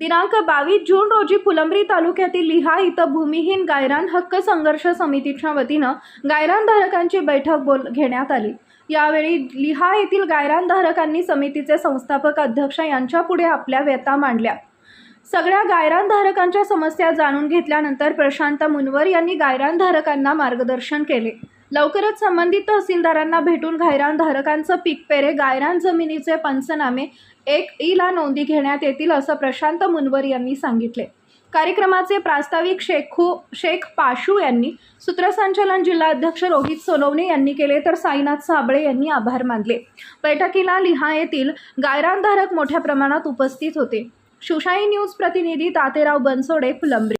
दिनांक बावीस जून रोजी फुलंब्री तालुक्यातील लिहा इथं भूमिहीन गायरान हक्क संघर्ष समितीच्या वतीनं गायरानधारकांची बैठक बोल घेण्यात आली. यावेळी लिहा येथील गायरानधारकांनी समितीचे संस्थापक अध्यक्ष यांच्यापुढे आपल्या व्यथा मांडल्या. सगळ्या गायरानधारकांच्या समस्या जाणून घेतल्यानंतर प्रशांत मुनवर यांनी गायरानधारकांना मार्गदर्शन केले. लवकरच संबंधित तहसीलदारांना भेटून गायरानधारकांचं पीक पेरे गायरान जमिनीचे पंचनामे एक ईला नोंदी घेण्यात येतील असं प्रशांत मुनवर यांनी सांगितले. कार्यक्रमाचे प्रास्ताविक शेखू शेख पाशू यांनी सूत्रसंचालन जिल्हाध्यक्ष रोहित सोनवणे यांनी केले तर साईनाथ साबळे यांनी आभार मानले. बैठकीला लिहा येथील गायरानधारक मोठ्या प्रमाणात उपस्थित होते. शिवशाही न्यूज प्रतिनिधी तातेराव बनसोडे फुलंब्री.